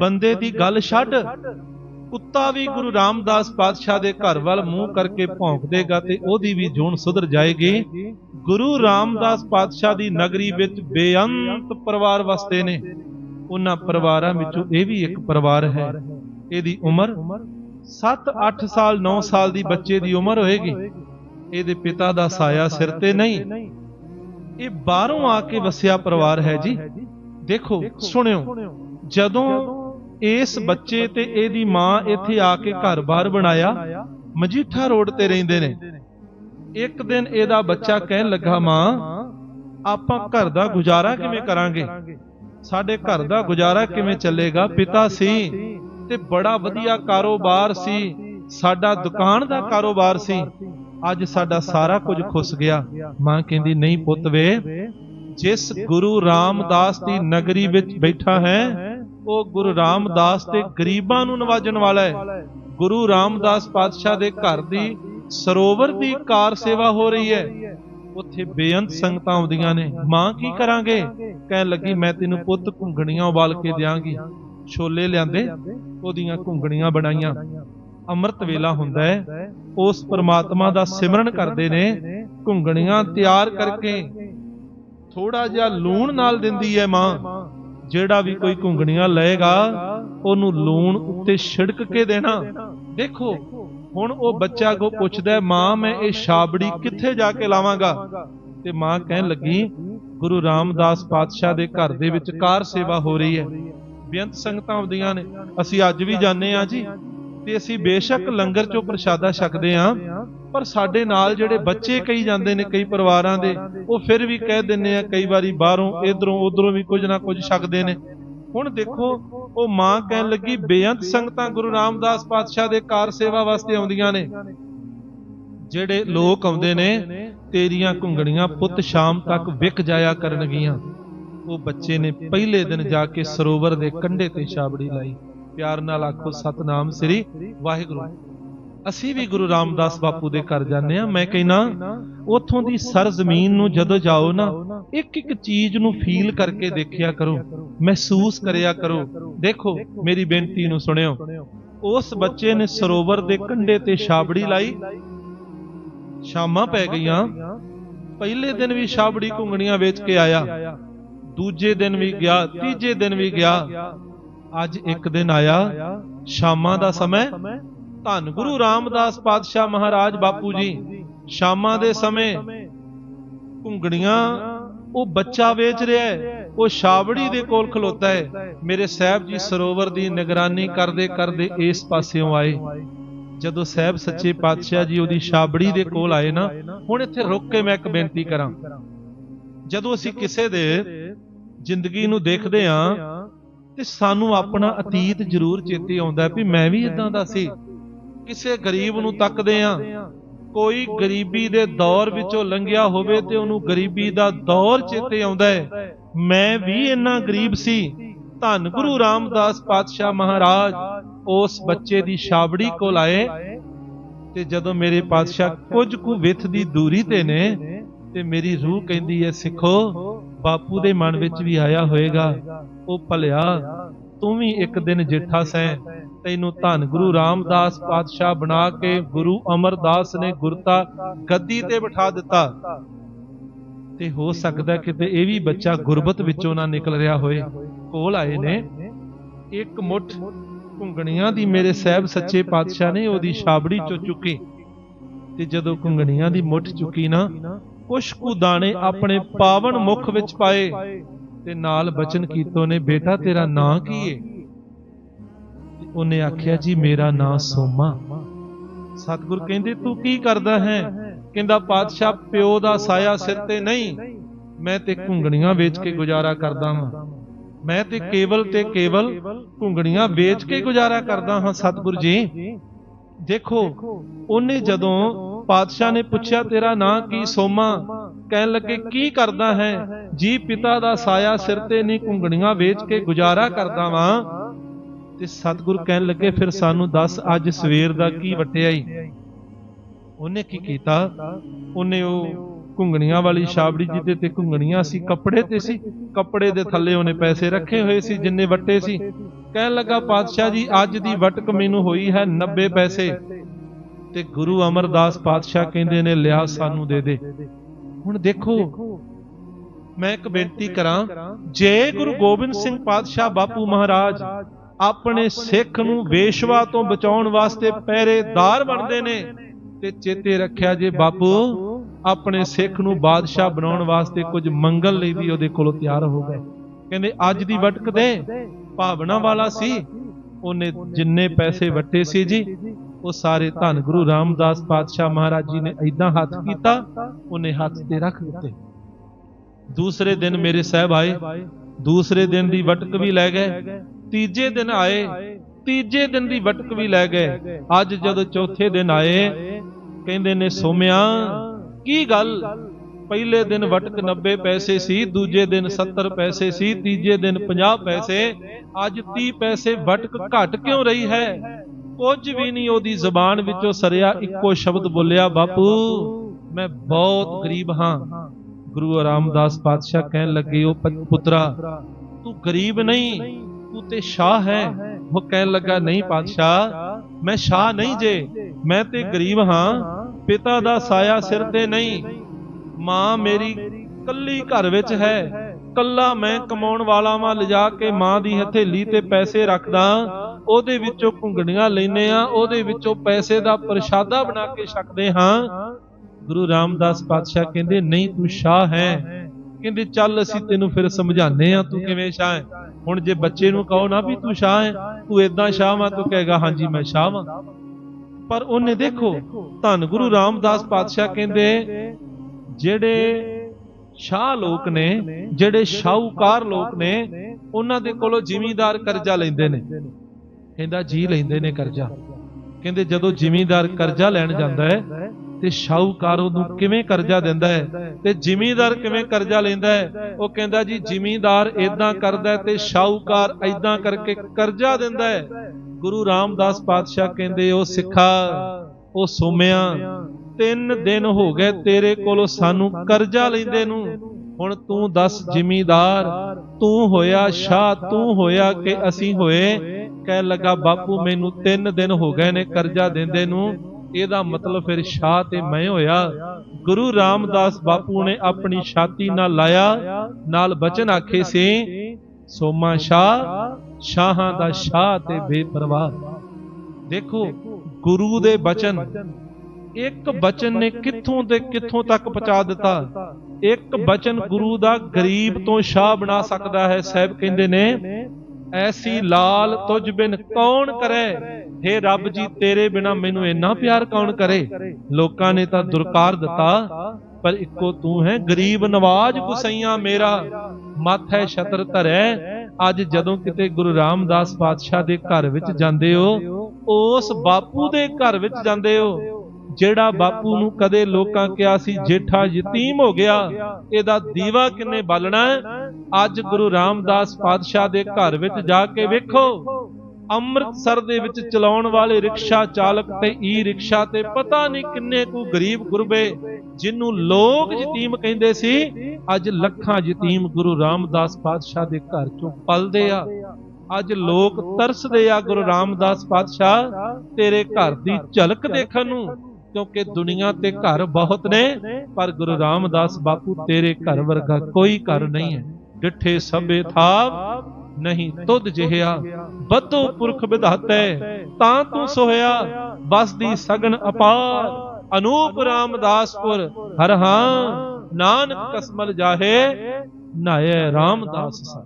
ਬੰਦੇ ਦੀ ਗੱਲ ਛੱਡ। ਕੁੱਤਾ ਵੀ ਗੁਰੂ ਰਾਮਦਾਸ ਪਾਤਸ਼ਾਹ ਦੇ ਘਰ ਵੱਲ ਮੂੰਹ ਕਰਕੇ ਭੌਂਕਦੇਗਾ ਤੇ ਉਹਦੀ ਵੀ ਜੂਨ ਸੁਧਰ ਜਾਏਗੀ। ਗੁਰੂ ਰਾਮਦਾਸ ਪਾਤਸ਼ਾਹ ਦੀ ਨਗਰੀ ਵਿੱਚ ਬੇਅੰਤ ਪਰਿਵਾਰ ਵਸਦੇ ਨੇ। ਉਹਨਾਂ ਪਰਿਵਾਰਾਂ ਵਿੱਚੋਂ ਇਹ ਵੀ ਇੱਕ ਪਰਿਵਾਰ ਹੈ। ਇਹਦੀ ਉਮਰ 7 8 ਸਾਲ 9 ਸਾਲ ਦੀ ਬੱਚੇ ਦੀ ਉਮਰ ਹੋਏਗੀ। ਇਹਦੇ ਪਿਤਾ ਦਾ ਸਾਇਆ ਸਿਰ ਤੇ ਨਹੀਂ। ਇਹ ਬਾਹਰੋਂ ਆ ਕੇ ਵਸਿਆ ਪਰਿਵਾਰ ਹੈ ਜੀ। ਦੇਖੋ, ਸੁਣਿਓ। ਜਦੋਂ ਇਸ ਬੱਚੇ ਤੇ ਇਹਦੀ ਮਾਂ ਇੱਥੇ ਆ ਕੇ ਘਰ-ਬਾਰ ਬਣਾਇਆ, ਮਜੀਠਾ ਰੋਡ ਤੇ ਰਹਿੰਦੇ ਨੇ। ਇੱਕ ਦਿਨ ਇਹਦਾ ਬੱਚਾ ਕਹਿਣ ਲੱਗਾ, ਮਾਂ, ਆਪਾਂ ਘਰ ਦਾ ਗੁਜ਼ਾਰਾ ਕਿਵੇਂ ਕਰਾਂਗੇ? ਸਾਡੇ ਘਰ ਦਾ ਗੁਜ਼ਾਰਾ ਕਿਵੇਂ ਚੱਲੇਗਾ? ਪਿਤਾ ਸੀ ਤੇ ਬੜਾ ਵਧੀਆ ਕਾਰੋਬਾਰ ਸੀ। ਸਾਡਾ ਦੁਕਾਨ ਦਾ ਕਾਰੋਬਾਰ ਸੀ। ਅੱਜ ਸਾਡਾ ਸਾਰਾ ਕੁਝ ਖੁੱਸ ਗਿਆ। ਮਾਂ ਕਹਿੰਦੀ, ਨਹੀਂ ਪੁੱਤ ਵੇ, ਜਿਸ ਗੁਰੂ ਰਾਮਦਾਸ ਦੀ ਨਗਰੀ ਵਿੱਚ ਬੈਠਾ ਹੈ ਉਹ ਗੁਰੂ ਰਾਮਦਾਸ ਤੇ ਗਰੀਬਾਂ ਨੂੰ ਨਵਾਜਣ ਵਾਲਾ ਹੈ। ਗੁਰੂ ਰਾਮਦਾਸ ਪਾਤਸ਼ਾਹ ਦੇ ਘਰ ਦੀ ਸਰੋਵਰ ਦੀ ਕਾਰ ਸੇਵਾ ਹੋ ਰਹੀ ਹੈ। ਉੱਥੇ ਬੇਅੰਤ ਸੰਗਤਾਂ ਆਉਂਦੀਆਂ ਨੇ। ਮਾਂ ਕੀ ਕਰਾਂਗੇ? ਕਹਿਣ ਲੱਗੀ, ਮੈਂ ਤੈਨੂੰ ਪੁੱਤ ਘੁੰਗਣੀਆਂ ਉਬਾਲ ਕੇ ਦਿਆਂਗੀ। ਛੋਲੇ ਲਿਆਂਦੇ, ਉਹਦੀਆਂ ਘੁੰਗਣੀਆਂ ਬਣਾਈਆਂ। ਅੰਮ੍ਰਿਤ ਵੇਲਾ ਹੁੰਦਾ ਹੈ। ਉਸ ਪਰਮਾਤਮਾ ਦਾ ਸਿਮਰਨ ਕਰਦੇ ਨੇ। ਘੁੰਗਣੀਆਂ ਤਿਆਰ ਕਰਕੇ ਥੋੜਾ ਜਿਹਾ ਲੂਣ ਨਾਲ ਦਿੰਦੀ ਹੈ ਮਾਂ। ਜਿਹੜਾ ਵੀ ਕੋਈ ਘੁੰਗਣੀਆਂ ਲਏਗਾ, ਉਹਨੂੰ ਲੂਣ ਉੱਤੇ ਛਿੜਕ ਕੇ ਦੇਣਾ। ਦੇਖੋ, ਹੁਣ ਉਹ ਬੱਚਾ ਕੋ ਪੁੱਛਦਾ ਮਾਂ, ਮੈਂ ਇਹ ਛਾਬੜੀ ਕਿੱਥੇ ਜਾ ਕੇ ਲਾਵਾਂਗਾ? ਤੇ ਮਾਂ ਕਹਿਣ ਲੱਗੀ, ਗੁਰੂ ਰਾਮਦਾਸ ਪਾਤਸ਼ਾਹ ਦੇ ਘਰ ਦੇ ਵਿੱਚ ਕਾਰ ਸੇਵਾ ਹੋ ਰਹੀ ਹੈ। ਬੇਅੰਤ ਸੰਗਤਾਂ ਆਉਂਦੀਆਂ ਨੇ। ਅਸੀਂ ਅੱਜ ਵੀ ਜਾਂਦੇ ਆ ਜੀ। ਤੇ ਅਸੀਂ ਬੇਸ਼ੱਕ ਲੰਗਰ ਚੋਂ ਪ੍ਰਸ਼ਾਦਾ ਛਕਦੇ ਆ ਪਰ ਸਾਡੇ ਨਾਲ ਜਿਹੜੇ ਬੱਚੇ ਕਈ ਜਾਂਦੇ ਨੇ ਕਈ ਪਰਿਵਾਰਾਂ ਦੇ, ਉਹ ਫਿਰ ਵੀ ਕਹਿ ਦਿੰਨੇ ਆ ਕਈ ਵਾਰੀ ਬਾਹਰੋਂ, ਇਧਰੋਂ, ਉਧਰੋਂ ਵੀ ਕੁਝ ਨਾ ਕੁਝ ਛਕਦੇ ਨੇ। ਹੁਣ ਦੇਖੋ, ਉਹ ਮਾਂ ਕਹਿਣ ਲੱਗੀ, ਬੇਅੰਤ ਸੰਗਤਾਂ ਗੁਰੂ ਰਾਮਦਾਸ ਪਾਤਸ਼ਾਹ ਦੇ ਕਾਰ ਸੇਵਾ ਵਾਸਤੇ ਆਉਂਦੀਆਂ ਨੇ। ਜਿਹੜੇ ਲੋਕ ਆਉਂਦੇ ਨੇ, ਤੇਰੀਆਂ ਘੁੰਗੜੀਆਂ ਪੁੱਤ ਸ਼ਾਮ ਤੱਕ ਵਿਕ ਜਾਇਆ ਕਰਨਗੀਆਂ। ਉਹ ਬੱਚੇ ਨੇ ਪਹਿਲੇ ਦਿਨ ਜਾ ਕੇ ਸਰੋਵਰ ਦੇ ਕੰਢੇ ਤੇ ਛਾਬੜੀ ਲਾਈ। ਪਿਆਰ ਨਾਲ ਆਖੋ, ਸਤਨਾਮ ਸ੍ਰੀ ਵਾਹਿਗੁਰੂ। ਅਸੀਂ ਵੀ ਗੁਰੂ ਰਾਮਦਾਸ ਬਾਪੂ ਦੇ ਘਰ ਜਾਂਦੇ ਆ ਮੈਂ ਕਹਿੰਨਾ ਉਥੋਂ ਦੀ ਸਰ ਨੂੰ ਜਦੋਂ ਜਾਓ ਨਾ ਇੱਕ ਇੱਕ ਚੀਜ਼ ਨੂੰ ਫੀਲ ਕਰਕੇ ਦੇਖਿਆ ਕਰੋ। ਮਹਿਸੂਸ ਕਰਿਆ ਕਰੋ। ਦੇਖੋ, ਮੇਰੀ ਬੇਨਤੀ ਨੂੰ ਸੁਣਿਓ। ਉਸ ਬੱਚੇ ਨੇ ਸਰੋਵਰ ਦੇ ਕੰਢੇ ਤੇ ਛਾਬੜੀ ਲਾਈ। ਸ਼ਾਮਾਂ ਪੈ ਗਈਆਂ। ਪਹਿਲੇ ਦਿਨ ਵੀ ਛਾਬੜੀ ਘੁੰਗਣੀਆਂ ਵੇਚ ਕੇ ਆਇਆ। ਦੂਜੇ ਦਿਨ ਵੀ ਗਿਆ, ਤੀਜੇ ਦਿਨ ਵੀ ਗਿਆ। ਅੱਜ ਇੱਕ ਦਿਨ ਆਇਆ ਸ਼ਾਮਾਂ ਦਾ ਸਮੇਂ ਧੰਨ ਗੁਰੂ ਰਾਮਦਾਸ ਪਾਤਸ਼ਾਹ ਮਹਾਰਾਜ ਬਾਪੂ ਜੀ। ਸ਼ਾਮਾਂ ਦੇ ਸਮੇਂ ਘੁੰਗਣੀਆਂ ਉਹ ਬੱਚਾ ਵੇਚ ਰਿਹਾ ਹੈ। ਉਹ ਛਾਬੜੀ ਦੇ ਕੋਲ ਖਲੋਤਾ ਹੈ। ਮੇਰੇ ਸਾਹਿਬ ਜੀ ਸਰੋਵਰ ਦੀ ਨਿਗਰਾਨੀ ਕਰਦੇ ਕਰਦੇ ਇਸ ਪਾਸਿਓਂ ਆਏ। ਜਦੋਂ ਸਾਹਿਬ ਸੱਚੇ ਪਾਤਸ਼ਾਹ ਜੀ ਉਹਦੀ ਛਾਬੜੀ ਦੇ ਕੋਲ ਆਏ ਨਾ ਹੁਣ ਇੱਥੇ ਰੁਕ ਕੇ ਮੈਂ ਇੱਕ ਬੇਨਤੀ ਕਰਾਂ। ਜਦੋਂ ਅਸੀਂ ਕਿਸੇ ਦੇ ਜ਼ਿੰਦਗੀ ਨੂੰ ਦੇਖਦੇ ਆਂ ਤੇ ਸਾਨੂੰ ਆਪਣਾ ਅਤੀਤ ਜ਼ਰੂਰ ਚੇਤੇ ਆਉਂਦਾ ਵੀ ਮੈਂ ਵੀ ਇਦਾਂ ਦਾ ਸੀ। ਕਿਸੇ ਗਰੀਬ ਨੂੰ ਤੱਕਦੇ ਆਂ ਕੋਈ ਗਰੀਬੀ ਦੇ ਦੌਰ ਵਿੱਚੋਂ ਲੰਘਿਆ ਹੋਵੇ ਤੇ ਉਹਨੂੰ ਗਰੀਬੀ ਦਾ ਦੌਰ ਚੇਤੇ ਆਉਂਦਾ ਹੈ। ਮੈਂ ਵੀ ਇੰਨਾ ਗਰੀਬ ਸੀ। ਧੰਨ ਗੁਰੂ ਰਾਮਦਾਸ ਪਾਤਸ਼ਾਹ ਮਹਾਰਾਜ ਉਸ ਬੱਚੇ ਦੀ ਛਾਬੜੀ ਕੋਲ ਆਏ ਤੇ ਜਦੋਂ ਮੇਰੇ ਪਾਤਸ਼ਾਹ ਕੁਝ ਕੁ ਵਿਥ ਦੀ ਦੂਰੀ ਤੇ ਨੇ ਤੇ ਮੇਰੀ ਰੂਹ ਕਹਿੰਦੀ ਹੈ ਸਿੱਖੋ। ਬਾਪੂ ਦੇ ਮਨ ਵਿੱਚ ਵੀ ਆਇਆ ਹੋਵੇਗਾ ਉਹ ਭਲਿਆ, ਤੂੰ ਵੀ ਇੱਕ ਦਿਨ ਜਿੱਠਾ ਸੈਂ ਤੈਨੂੰ ਧੰਨ ਗੁਰੂ ਰਾਮਦਾਸ ਪਾਤਸ਼ਾਹ ਬਣਾ ਕੇ ਗੁਰੂ ਅਮਰਦਾਸ ਨੇ ਗੁਰਤਾ ਗੱਦੀ ਤੇ ਬਿਠਾ ਦਿੱਤਾ। ਤੇ ਹੋ ਸਕਦਾ ਕਿਤੇ ਇਹ ਵੀ ਬੱਚਾ ਗੁਰਬਤ ਵਿੱਚੋਂ ਨਾ ਨਿਕਲ ਰਿਹਾ ਹੋਏ। ਕੋਲ ਆਏ ਨੇ, ਇੱਕ ਮੁੱਠ ਘੁੰਗਣੀਆਂ ਦੀ ਮੇਰੇ ਸਾਹਿਬ ਸੱਚੇ ਪਾਤਸ਼ਾਹ ਨੇ ਉਹਦੀ ਛਾਬੜੀ ਚੋਂ ਚੁੱਕੀ। ਤੇ ਜਦੋਂ ਘੁੰਗਣੀਆਂ ਦੀ ਮੁੱਠ ਚੁੱਕੀ ਨਾ ਕੁਛ ਕੁ ਦਾਣੇ ਆਪਣੇ ਪਾਵਨ ਮੁਖ ਵਿੱਚ ਪਾਏ ਤੇ ਨਾਲ ਬਚਨ ਕੀਤੋ ਨੇ, ਬੇਟਾ, ਤੇਰਾ ਨਾਂ ਕੀ ਏ? ਉਹਨੇ ਆਖਿਆ, ਜੀ, ਮੇਰਾ ਨਾਂ ਸੋਮਾ। ਸਤਿਗੁਰ ਕਹਿੰਦੇ, ਤੂੰ ਕੀ ਕਰਦਾ ਹੈ? ਕਹਿੰਦਾ, ਪਾਤਸ਼ਾਹ, ਪਿਓ ਦਾ ਸਾਇਆ ਸਿਰ ਤੇ ਨਹੀਂ। ਮੈਂ ਤੇ ਘੁੰਗਣੀਆਂ ਵੇਚ ਕੇ ਗੁਜ਼ਾਰਾ ਕਰਦਾ ਹਾਂ ਮੈਂ ਤੇ ਕੇਵਲ ਤੇ ਕੇਵਲ ਘੁੰਗਣੀਆਂ ਵੇਚ ਕੇ ਗੁਜ਼ਾਰਾ ਕਰਦਾ ਹਾਂ, ਸਤਿਗੁਰ ਜੀ। ਦੇਖੋ, ਉਹਨੇ ਜਦੋਂ ਪਾਤਸ਼ਾਹ ਨੇ ਪੁੱਛਿਆ, ਤੇਰਾ ਨਾਂ ਕੀ ਸੋਮਾ? ਕਹਿਣ ਲੱਗੇ, ਕੀ ਕਰਦਾ ਹੈ? ਜੀ ਪਿਤਾ ਦਾ ਸਾਇਆ ਸਿਰ ਤੇ ਨਹੀਂ ਘੁੰਗਣੀਆਂ ਵੇਚ ਕੇ ਗੁਜ਼ਾਰਾ ਕਰਦਾ ਵਾਂ? ਤੇ ਸਤਿਗੁਰ ਕਹਿਣ ਲੱਗੇ, ਫਿਰ ਸਾਨੂੰ ਦੱਸ, ਅੱਜ ਸਵੇਰ ਦਾ ਕੀ ਵਟਿਆ ਈ? ਉਹਨੇ ਕੀ ਕੀਤਾ? ਉਹਨੇ ਉਹ ਘੁੰਗਣੀਆਂ ਵਾਲੀ ਛਾਬੜੀ ਜਿਹਦੇ ਤੇ ਘੁੰਗਣੀਆਂ ਸੀ, ਕੱਪੜੇ ਤੇ ਸੀ, ਕੱਪੜੇ ਦੇ ਥੱਲੇ ਉਹਨੇ ਪੈਸੇ ਰੱਖੇ ਹੋਏ ਸੀ, ਜਿੰਨੇ ਵੱਟੇ ਸੀ। ਕਹਿਣ ਲੱਗਾ, ਪਾਤਸ਼ਾਹ ਜੀ, ਅੱਜ ਦੀ ਵਟਕ ਮੈਨੂੰ ਹੋਈ ਹੈ 90 ਪੈਸੇ। ਤੇ ਗੁਰੂ ਅਮਰਦਾਸ ਪਾਤਸ਼ਾਹ ਕਹਿੰਦੇ ਨੇ, ਲਿਆ ਸਾਨੂੰ ਦੇ ਦੇ। ਹੁਣ ਦੇਖੋ, ਮੈਂ ਇੱਕ ਬੇਨਤੀ ਕਰਾਂ, ਜੇ ਗੁਰੂ ਗੋਬਿੰਦ ਸਿੰਘ ਪਾਤਸ਼ਾਹ ਬਾਪੂ ਮਹਾਰਾਜ ਆਪਣੇ ਸਿੱਖ ਨੂੰ ਵੇਸ਼ਵਾ ਤੋਂ ਬਚਾਉਣ ਵਾਸਤੇ ਪਹਿਰੇਦਾਰ ਬਣਦੇ ਨੇ, ਤੇ ਚੇਤੇ ਰੱਖਿਆ ਜੇ ਬਾਪੂ, ਆਪਣੇ ਸਿੱਖ ਨੂੰ ਬਾਦਸ਼ਾਹ ਬਣਾਉਣ ਵਾਸਤੇ ਕੁਝ ਮੰਗਲ ਲਈ ਵੀ ਉਹਦੇ ਕੋਲੋਂ ਤਿਆਰ ਹੋ ਗਏ। ਕਹਿੰਦੇ, ਅੱਜ ਦੀ ਵਟਕ ਦੇ, ਭਾਵਨਾ ਵਾਲਾ ਸੀ, ਉਹਨੇ ਜਿੰਨੇ ਪੈਸੇ ਵੱਟੇ ਸੀ ਜੀ ਉਹ ਸਾਰੇ ਧੰਨ ਗੁਰੂ ਰਾਮਦਾਸ ਪਾਤਸ਼ਾਹ ਮਹਾਰਾਜ ਜੀ ਨੇ ਐਦਾਂ ਹੱਥ ਕੀਤਾ, ਉਹਨੇ ਹੱਥ ਤੇ ਰੱਖ ਦਿੱਤੇ। ਦੂਸਰੇ ਦਿਨ ਮੇਰੇ ਸਾਹਿਬ ਆਏ, ਦੂਸਰੇ ਦਿਨ ਦੀ ਵਟਕ ਵੀ ਲੈ ਗਏ, ਤੀਜੇ ਦਿਨ ਆਏ, ਤੀਜੇ ਦਿਨ ਦੀ ਵਟਕ ਵੀ ਲੈ ਗਏ। ਅੱਜ ਜਦੋਂ ਚੌਥੇ ਦਿਨ ਆਏ, ਕਹਿੰਦੇ ਨੇ, ਸੋਮਿਆ, ਕੀ ਗੱਲ? ਪਹਿਲੇ ਦਿਨ ਵਟਕ 90 ਪੈਸੇ ਸੀ, ਦੂਜੇ ਦਿਨ 70 ਪੈਸੇ ਸੀ, ਤੀਜੇ ਦਿਨ 50 ਪੈਸੇ, ਅੱਜ 30 ਪੈਸੇ ਵਟਕ ਘਟ ਕਿਉਂ ਰਹੀ ਹੈ? ਕੁਝ ਵੀ ਨਹੀਂ, ਉਹਦੀ ਜ਼ੁਬਾਨ ਵਿੱਚੋਂ ਸਰਿਆ ਇੱਕੋ ਸ਼ਬਦ ਬੋਲਿਆ, ਬਾਪੂ, ਮੈਂ ਬਹੁਤ ਗਰੀਬ ਹਾਂ। ਗੁਰੂ ਰਾਮਦਾਸ ਪਾਤਸ਼ਾਹ ਕਹਿਣ ਲੱਗੇ, ਉਹ ਪੁੱਤਰਾ, ਤੂੰ ਗਰੀਬ ਨਹੀਂ, ਤੂੰ ਤੇ ਸ਼ਾਹ ਹੈ। ਉਹ ਕਹਿਣ ਲੱਗਾ, ਨਹੀਂ ਪਾਤਸ਼ਾਹ, ਮੈਂ ਸ਼ਾਹ ਨਹੀਂ ਜੇ, ਮੈਂ ਤੇ ਗਰੀਬ ਹਾਂ, ਪਿਤਾ ਦਾ ਸਾਇਆ ਸਿਰ ਤੇ ਨਹੀਂ। ਮਾਂ ਮੇਰੀ ਕੱਲੀ ਘਰ ਵਿੱਚ ਹੈ, ਕੱਲਾ ਮੈਂ ਕਮਾਉਣ ਵਾਲਾ ਵਾਂ, ਲਿਜਾ ਕੇ ਮਾਂ ਦੀ ਹਥੇਲੀ ਤੇ ਪੈਸੇ ਰੱਖਦਾ। ਉਹਦੇ ਵਿੱਚੋਂ ਘੁੰਗਣੀਆਂ ਲੈਨੇ ਆ ਉਹਦੇ ਵਿੱਚੋਂ ਪੈਸੇ ਦਾ ਪ੍ਰਸ਼ਾਦਾ ਬਣਾ ਕੇ ਛਕਦੇ ਹਾਂ। ਗੁਰੂ ਰਾਮਦਾਸ ਪਾਤਸ਼ਾਹ ਕਹਿੰਦੇ, ਨਹੀਂ, ਤੂੰ ਸ਼ਾਹ ਹੈ। ਕਹਿੰਦੇ, ਚੱਲ, ਅਸੀਂ ਤੈਨੂੰ ਫਿਰ ਸਮਝਾਉਂਦੇ ਆ ਤੂੰ ਕਿਵੇਂ ਸ਼ਾਹ ਹੈ? ਹੁਣ ਜੇ ਬੱਚੇ ਨੂੰ ਕਹੋ ਨਾ ਵੀ ਤੂੰ ਸ਼ਾਹ ਹੈ, ਤੂੰ ਇਦਾਂ ਸ਼ਾਹ ਵਾਂ? ਤੂੰ ਕਹੇਗਾ, ਹਾਂਜੀ, ਮੈਂ ਸ਼ਾਹ ਵਾਂ। ਪਰ ਉਹਨੇ ਦੇਖੋ, ਧੰਨ ਗੁਰੂ ਰਾਮਦਾਸ ਪਾਤਸ਼ਾਹ ਕਹਿੰਦੇ, ਜਿਹੜੇ ਸ਼ਾਹ ਲੋਕ ਨੇ, ਜਿਹੜੇ ਸ਼ਾਹੂਕਾਰ ਲੋਕ ਨੇ, ਉਹਨਾਂ ਦੇ ਕੋਲੋਂ ਜ਼ਿਮੀਂਦਾਰ ਕਰਜ਼ਾ ਲੈਂਦੇ ਨੇ। ਕਹਿੰਦਾ ਜੀ ਲੈਂਦੇ ਨੇ ਕਰਜ਼ਾ। ਕਹਿੰਦੇ ਜਦੋਂ ਜ਼ਿਮੀਂਦਾਰ ਕਰਜ਼ਾ ਲੈਣ ਜਾਂਦਾ ਹੈ, ਤੇ ਸ਼ਾਹੂਕਾਰ ਉਹਨੂੰ ਕਿਵੇਂ ਕਰਜ਼ਾ ਦਿੰਦਾ ਹੈ? ਤੇ ਜ਼ਿਮੀਂਦਾਰ ਕਿਵੇਂ ਕਰਜ਼ਾ ਲੈਂਦਾ ਹੈ? ਉਹ ਕਹਿੰਦਾ ਜੀ ਜ਼ਿਮੀਂਦਾਰ ਇਦਾਂ ਕਰਦਾ ਤੇ ਸ਼ਾਹੂਕਾਰ ਇਦਾਂ ਕਰਕੇ ਕਰਜ਼ਾ ਦਿੰਦਾ ਹੈ। ਗੁਰੂ ਰਾਮਦਾਸ ਪਾਤਸ਼ਾਹ ਕਹਿੰਦੇ, ਉਹ ਸਿੱਖਾ, ਉਹ ਸੋਮਿਆ, ਤਿੰਨ ਦਿਨ ਹੋ ਗਏ ਤੇਰੇ ਕੋਲੋਂ ਸਾਨੂੰ ਕਰਜ਼ਾ ਲੈਂਦੇ ਨੂੰ। ਹੁਣ ਤੂੰ ਦੱਸ ਜ਼ਿਮੀਂਦਾਰ, ਤੂੰ ਹੋਇਆ ਸ਼ਾਹ, ਤੂੰ ਹੋਇਆ ਕਿ ਅਸੀਂ ਹੋਏ? ਕਹਿ ਲੱਗਾ, ਬਾਪੂ, ਮੈਨੂੰ ਤਿੰਨ ਦਿਨ ਹੋ ਗਏ ਨੇ ਕਰਜ਼ਾ ਦਿੰਦੇ ਨੂੰ। ਇਹਦਾ ਮਤਲਬ ਫਿਰ ਸ਼ਾਹ ਤੇ ਮੈਂ ਹੋਇਆ। ਗੁਰੂ ਰਾਮਦਾਸ ਬਾਪੂ ਨੇ ਆਪਣੀ ਛਾਤੀ ਨਾਲ ਲਾਇਆ, ਨਾਲ ਬਚਨ ਆਖੇ ਸੀ, ਸੋਮਾ ਸ਼ਾਹ, ਸ਼ਾਹਾਂ ਦਾ ਸ਼ਾਹ ਤੇ ਬੇਪਰਵਾਹ। ਦੇਖੋ, ਗੁਰੂ ਦੇ ਬਚਨ, ਇੱਕ ਬਚਨ ਨੇ ਕਿੱਥੋਂ ਤੇ ਕਿੱਥੋਂ ਤੱਕ ਪਹੁੰਚਾ ਦਿੱਤਾ? ਇੱਕ ਬਚਨ ਗੁਰੂ ਦਾ ਗਰੀਬ ਤੋਂ ਸ਼ਾਹ ਬਣਾ ਸਕਦਾ ਹੈ, ਸਾਹਿਬ ਕਹਿੰਦੇ ਨੇ। ਐਸੀ ਲਾਲ ਤੁਝ ਬਿਨ ਕੌਣ ਕਰੇ? हे ਰੱਬ ਜੀ, ਤੇਰੇ ਬਿਨਾ ਮੈਨੂੰ ਇੰਨਾ ਪਿਆਰ ਕੌਣ ਕਰੇ? ਲੋਕਾਂ ਨੇ ਤਾਂ ਦੁਰਕਾਰ ਦਿੱਤਾ, ਪਰ ਇੱਕੋ ਤੂੰ ਹੈ, ਗਰੀਬ ਨਵਾਜ ਗੁਸਈਆ ਮੇਰਾ। ਮਾਥੈ ਛਤਰ ਧਰੈ, ਅੱਜ ਜਦੋਂ ਕਿਤੇ ਗੁਰੂ ਰਾਮਦਾਸ ਪਾਤਸ਼ਾਹ ਦੇ ਘਰ ਵਿੱਚ ਜਾਂਦੇ ਹੋ, ਉਸ ਬਾਪੂ ਦੇ ਘਰ ਵਿੱਚ ਜਾਂਦੇ ਹੋ। ਜਿਹੜਾ ਬਾਪੂ ਨੂੰ ਕਦੇ ਲੋਕਾਂ ਕਿਹਾ ਸੀ, ਜੇਠਾ ਯਤੀਮ ਹੋ ਗਿਆ, ਇਹਦਾ ਦੀਵਾ ਕਿੰਨੇ ਬਾਲਣਾ ਅੱਜ ਗੁਰੂ ਰਾਮਦਾਸ ਪਾਤਸ਼ਾਹ ਦੇ ਘਰ ਵਿੱਚ ਜਾ ਕੇ ਵੇਖੋ, ਅੰਮ੍ਰਿਤਸਰ ਦੇ ਵਿੱਚ ਚਲਾਉਣ ਵਾਲੇ ਰਿਕਸ਼ਾ ਚਾਲਕ ਤੇ ਈ ਰਿਕਸ਼ਾ ਤੇ ਪਤਾ ਨਹੀਂ ਕਿੰਨੇ ਕੁ ਗਰੀਬ ਗੁਰਬੇ ਜਿਹਨੂੰ ਲੋਕ ਯਤੀਮ ਕਹਿੰਦੇ ਸੀ, ਅੱਜ ਲੱਖਾਂ ਯਤੀਮ ਗੁਰੂ ਰਾਮਦਾਸ ਪਾਤਸ਼ਾਹ ਦੇ ਘਰ ਚੋਂ ਪਲਦੇ ਆ। ਅੱਜ ਲੋਕ ਤਰਸਦੇ ਆ ਗੁਰੂ ਰਾਮਦਾਸ ਪਾਤਸ਼ਾਹ, ਤੇਰੇ ਘਰ ਦੀ ਝਲਕ ਦੇਖਣ ਨੂੰ, ਕਿਉਂਕਿ ਦੁਨੀਆ ਤੇ ਘਰ ਬਹੁਤ ਨੇ, ਪਰ ਗੁਰੂ ਰਾਮਦਾਸ ਬਾਪੂ ਤੇਰੇ ਘਰ ਵਰਗਾ ਕੋਈ ਘਰ ਨਹੀਂ ਹੈ। ਡਿੱਠੇ ਸਭੇ ਥਾਪ, ਨਹੀਂ ਤੁਧ ਜਿਹਿਆ, ਬੱਧੋ ਪੁਰਖ ਵਿਧਾਤੈ, ਤਾਂ ਤੂੰ ਸੋਹਿਆ ਬਸ ਦੀ ਸਗਨ ਅਪਾਰ। ਅਨੂਪ ਰਾਮਦਾਸਪੁਰ ਹਰ ਹਾਂ ਨਾਨਕ ਕਸਮਲ ਜਾਹੇ ਨਾਏ ਰਾਮਦਾਸ ਸਾ